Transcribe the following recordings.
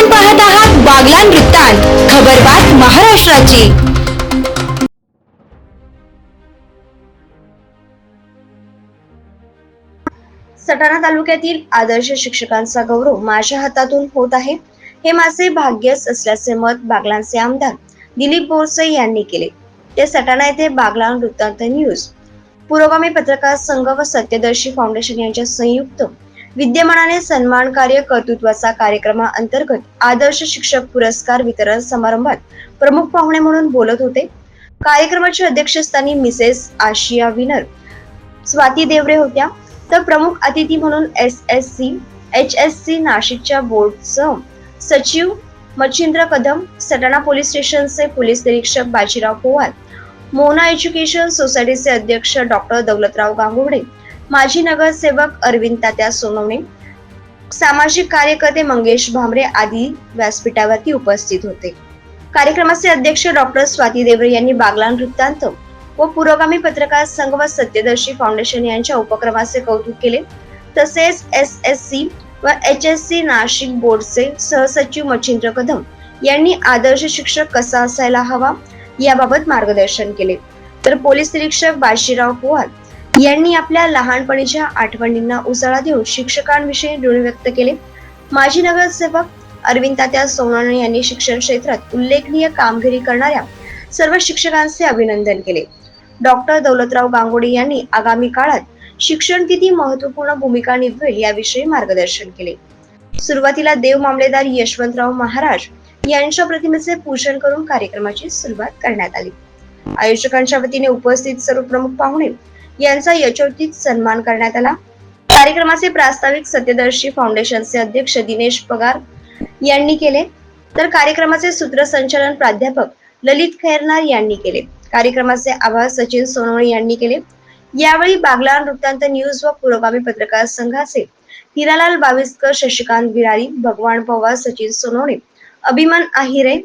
आपण पाहत आहात बागलान वृत्तांत. खबरबात महाराष्ट्राची. सटाणा तालुक्यातील आदर्श शिक्षकांचा गौरव माझ्या हातातून होत आहे. हे माझे भाग्यच असल्याचे मत बागलांचे आमदार दिलीप बोरसे यांनी केले. ते सटाणा येथे बागलान वृत्तांत न्यूज. पुरोगामी पत्रकार संघ व सत्यदर्शी फाउंडेशन यांच्या संयुक्त विद्यमानाने सन्मान कार्य कर्तृत्वाचा कार्यक्रमाअंतर्गत आदर्श शिक्षक पुरस्कार वितरण समारंभात प्रमुख पाहुणे म्हणून बोलत होते. कार्यक्रमाच्या अध्यक्षस्थानी Mrs Asia winner Swati Deore होत्या. तर प्रमुख अतिथी म्हणून S S C H S C नाशिकच्या बोर्डचं सचिव मच्छिंद्र कदम सटाणा पोलीस स्टेशनचे पोलीस निरीक्षक बाजीराव पोवाल मोना एज्युकेशन सोसायटीचे अध्यक्ष डॉक्टर दौलतराव गांगुडे माजी नगरसेवक अरविंद तात्या सोनवणे सामाजिक कार्यकर्ते मंगेश भामरे आदी व्यासपीठावरती उपस्थित होते. कार्यक्रमाचे अध्यक्ष डॉक्टर स्वाती देवरे यांनी बागलान वृत्तांत व पुरोगामी पत्रकार संघ व सत्यदर्शी फाउंडेशन यांच्या उपक्रमाचे कौतुक केले. तसेच एस एस सी व एच एस सी नाशिक बोर्डचे सहसचिव मच्छिंद्र कदम यांनी आदर्श शिक्षक कसा असायला हवा याबाबत मार्गदर्शन केले. तर पोलीस निरीक्षक बाजीराव पोवाल यांनी आपल्या लहानपणीच्या आठवणींना उजाळा देऊन शिक्षकांविषयी ऋण व्यक्त केले. माजी नगरसेवक अरविंद तात्या सोनाणे यांनी शिक्षण क्षेत्रात उल्लेखनीय कामगिरी करणाऱ्या सर्व शिक्षकांचे अभिनंदन केले. डॉक्टर दौलतराव गांगुडे यांनी आगामी काळात शिक्षण किती महत्त्वपूर्ण भूमिका निभवेल याविषयी मार्गदर्शन केले. सुरुवातीला देव मामलेदार यशवंतराव महाराज यांच्या प्रतिमेचे पूजन करून कार्यक्रमाची सुरुवात करण्यात आली. आयोजकांच्या वतीने उपस्थित सर्व प्रमुख पाहुणे यांचा यशोचित सन्मान करण्यात आला. कार्यक्रमाचे प्रास्ताविक सत्यदर्शी फाउंडेशनचे अध्यक्ष दिनेश पगार यांनी केले. तर कार्यक्रमाचे सूत्रसंचालन प्राध्यापक ललित खैरनार यांनी केले. कार्यक्रमाचे आभार सचिन सोनवणे यांनी केले. यावेळी बागला वृत्तांत न्यूज व पुरोगामी पत्रकार संघाचे हिरालाल बाविस्कर शशिकांत विरारी भगवान पवार सचिन सोनवणे अभिमान आहिरे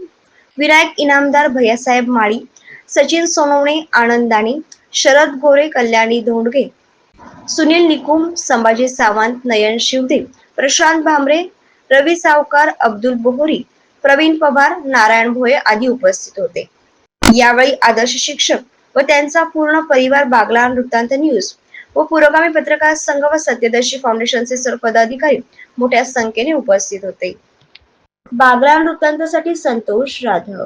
विनायक इनामदार भैयासाहेब माळी सचिन सोनवणे आनंदाने शरद गोरे कल्याणी धोंडगे सुनील निकुम संभाजी सावंत नयन शिवदे प्रशांत भामरे रवी सावकार अब्दुल बोहोरी प्रवीण पवार नारायण भोये आदी उपस्थित होते. यावेळी आदर्श शिक्षक व त्यांचा पूर्ण परिवार बागला वृत्तांत न्यूज व पुरोगामी पत्रकार संघ व सत्यदर्शी फाउंडेशनचे सर्व पदाधिकारी मोठ्या संख्येने उपस्थित होते. बागला वृत्तांतासाठी संतोष राधव